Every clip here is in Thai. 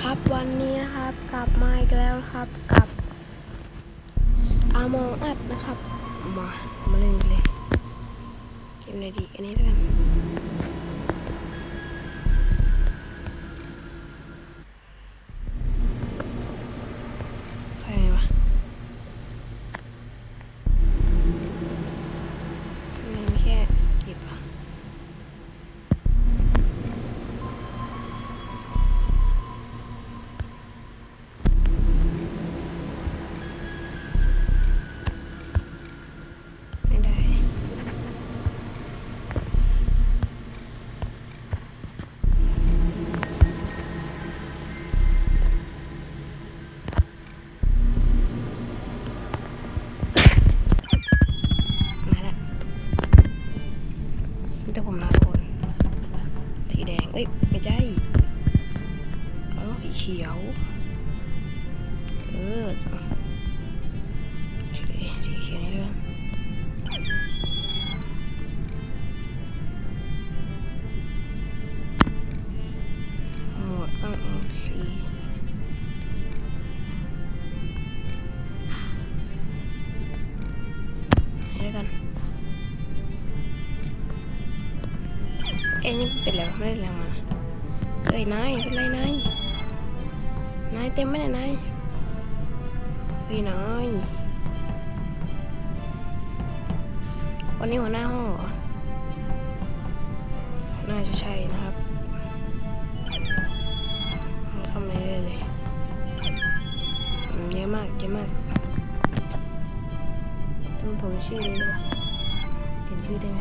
ครับวันนี้นะครับกลับมาอีกแล้วนะครับกับอามองอัดนะครับ มา มาเล่นเลย เกมไหนดีอันนี้กัน อ้ยนี่เป็นแล้วไม่ได้แล้วมาเอ้ยนายเป็นไรนายนายเต็มไหมเนี่ยนายเฮ้ยนายวันนี้หัวหน้าห้องเหรอน่าจะใช่นะครับเข้ามาเลยเลยอืมเยอะมากเยอะมากต้องผมชื่อนี้ด้วยเปลี่ยนชื่อได้ไหม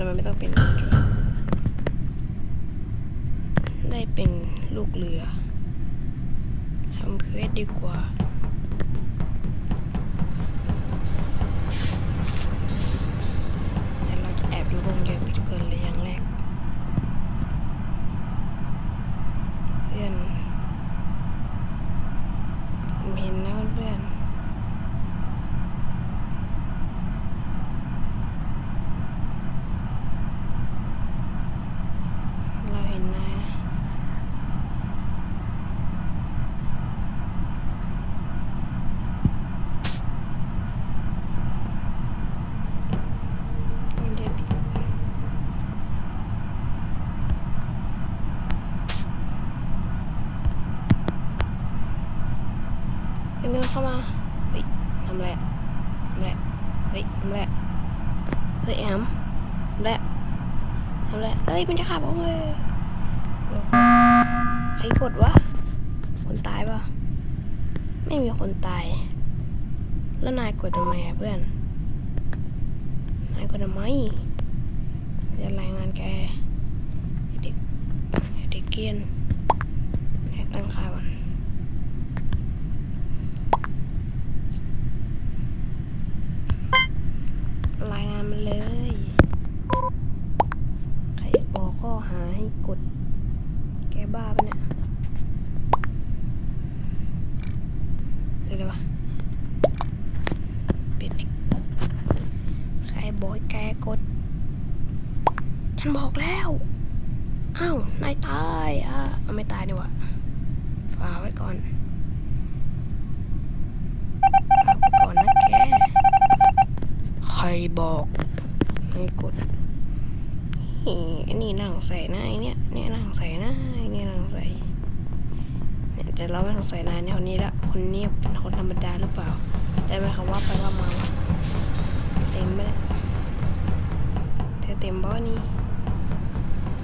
อืมทำไมไม่ต้องเป็นได้เป็นลูกเรือทำเควสดีกว่าแต่เราจะแอบดูวงเยอะผิดเกินเลยอย่างแรก เพื่อนผมเห็นนะเพื่อนเราเห็นนายนะมันจะปิดเดินเข้ามา เฮ้ยทำอะไรอะทำอะไรอะเฮ้ยทำอะไรอะเฮ้ยแอมทำอะไรอะ ทำอะไรอะเฮ้ยมันจะขับผมเลยใครกดวะ คนตายปะไม่มีคนตาย แล้วนายกดทำไมอะเพื่อน นายกดทำไมจะรายงานแกไอเด็กไอเด็กเกียนให้ตั้งค่าก่อน รายงานมาเลย ใครบอกข้อหาให้ กด แกบ้าปะเนี่ยคืออะไรวะปิดดิใครบอกแกกด ฉันบอกแล้ว อ้าวนายตายอะเอาไม่ตายดีกว่าฝากไว้ก่อนฝากไว้ก่อนนะแก ใครบอกให้กด อันนี้นั่งใส่นะไอเนี่ยเนี่ยนั่งใส่นะไอเนี่ยนั่งใส่เนี่ยแต่เราไม่สงสัยนายเนี่ยคนนี้ละคนนี้เป็นคนธรรมดาหรือเปล่าได้ไหมคะว่าไปว่ามาเต็มไหมเนี่ยเธอเต็มบ่นี่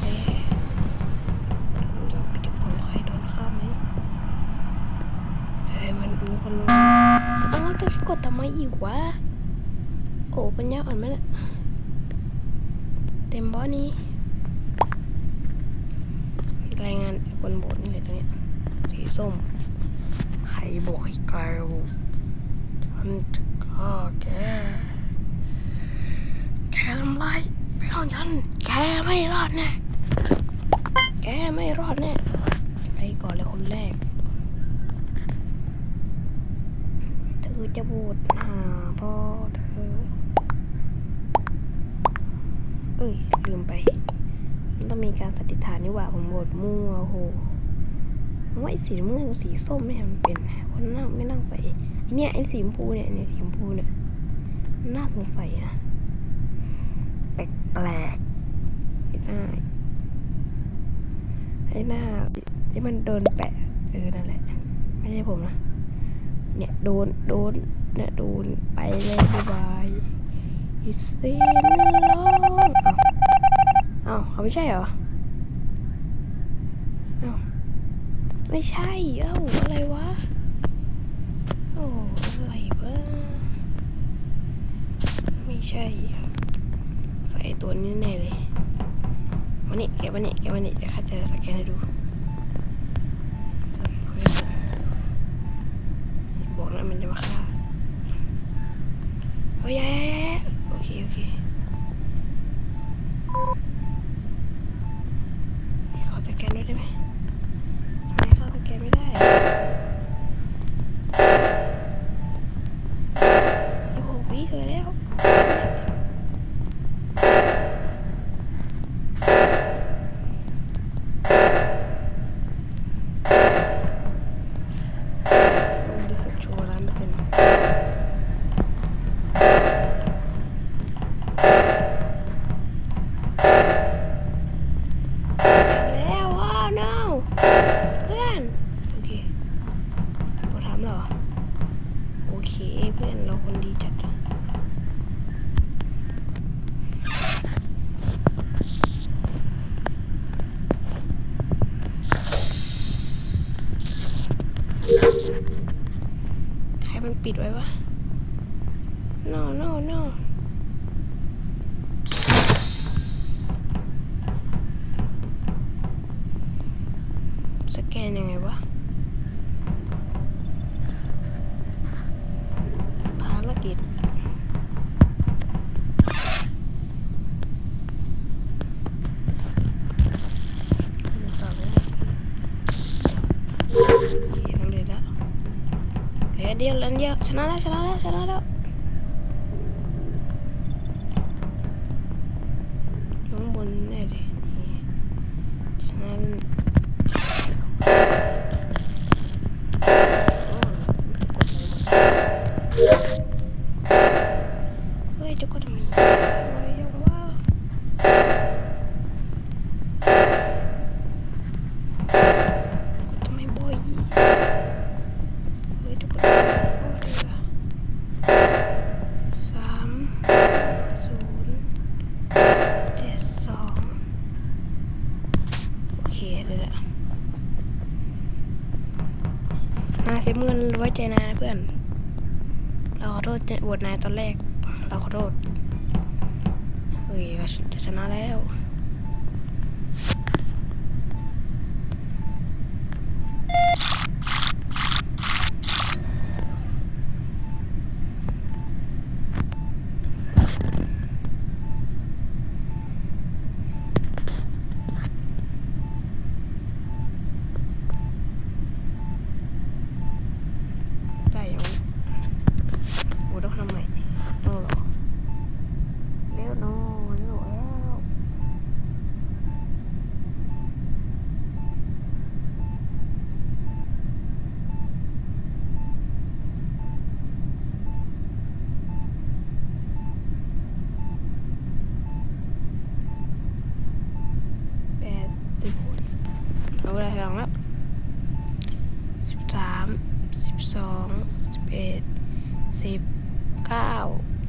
เอ๊ะยไปดูคนใครโดนฆ่าไหมเฮ้ยมันมีคนอ้าวแล้วจะกดทำไมอีกวะ โอ้ปัญญาอ่อนไหมเนี่ย เต็มบอนี้ รายงานคนบสนี่เลยตรงเนี้ยสีส้มใครบอกให้แกฉันจะฆ่าแกแกทำไรไม่ของฉัน แกไม่รอดแน่ แกไม่รอดแน่ ไปก่อนเลยคนแรกเธอจะโหวตหาพ่อเธอ เอ้ยลืมไป มันต้องมีการสันนิษฐานนี่หว่าผมโหวตมั่วโอ้โหผมว่าไอ้สีน้ำเงินกับสีส้มไม่เห็นมันเป็นคนน่าไม่น่าใส่เนี่ยไอ้สีชมพูเนี่ยไอสีชมพูเนี่ยน่าสงสัยนะแปลกๆไอ้หน้าไอ้หน้าที่มันโดนแปะเออนั่นแหละ ไม่ใช่ผมนะ เนี่ยโดนโดนเนี่ยโดนไปเลยบายบาย อีซีนลองเอ้าเอ้าเขาไม่ใช่เหรอเอ้าไม่ใช่เอ้าอะไรวะโอ้อะไรวะไม่ใช่ ใส่ตัวนี้แน่เลยมานี่แกมานี่แกมานี่เดี๋ยวข้าจะสแกนให้ดูบอกแล้วมันจะมาฆ่าโอ้ย คนดีจัดใครมันปิดไว้วะ no no no สแกนยังไงวะ ภารกิจ ต่อเลยโอเคสำเร็จแล้ว เดียวเหลือเดียวชนะแล้วชนะแล้วชนะแล้ว เคเลยละนายเสียเงินไว้ใจนายนะเพื่อน เราขอโทษบวดนายตอนแรก เราขอโทษ เฮ้ย เราชนะแล้ว ได้ยังโอ้ต้องทำใหม่ต้องรอเร็วน้อยเร็วแล้วแปดสิบเอาเวลาสองแล้ว สิบสาม สิบสองสิบเอ็ดสิบเก้า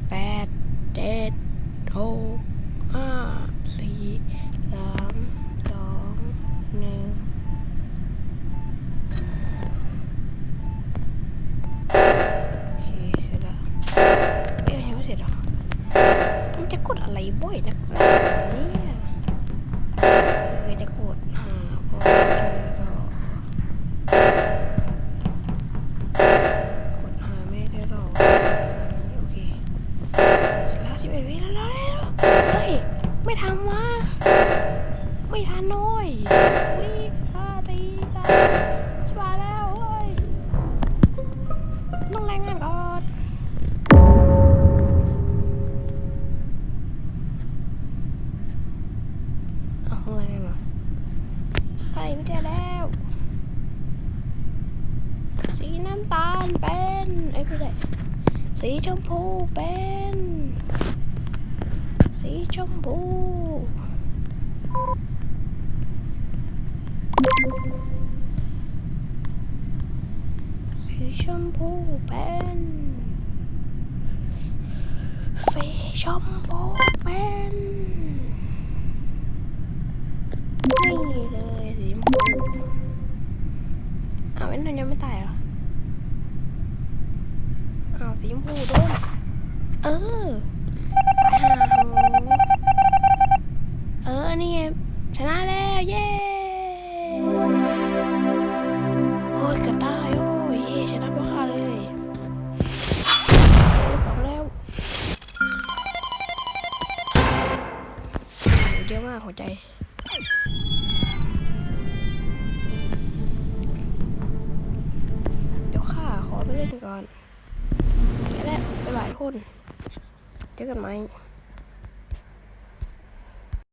แปดเจ็ดหกห้าสี่สามสองหนึ่งโอเคเสร็จแล้วเอ้ยยังไม่เสร็จเหรอมันจะกดอะไรบ่อยนักหนา ชมพูสีชมพูเป็นสีชมพูเป็นนี่เลยสีชมพูอ้าวไอ้นนยังไม่ตายเหรออ้าวสีชมพูโดนเออ เยอะมากหัวใจเดี๋ยวข้าขอไปเล่นก่อนแค่แล้วบ๊ายบายทุกคนเจอกันไหม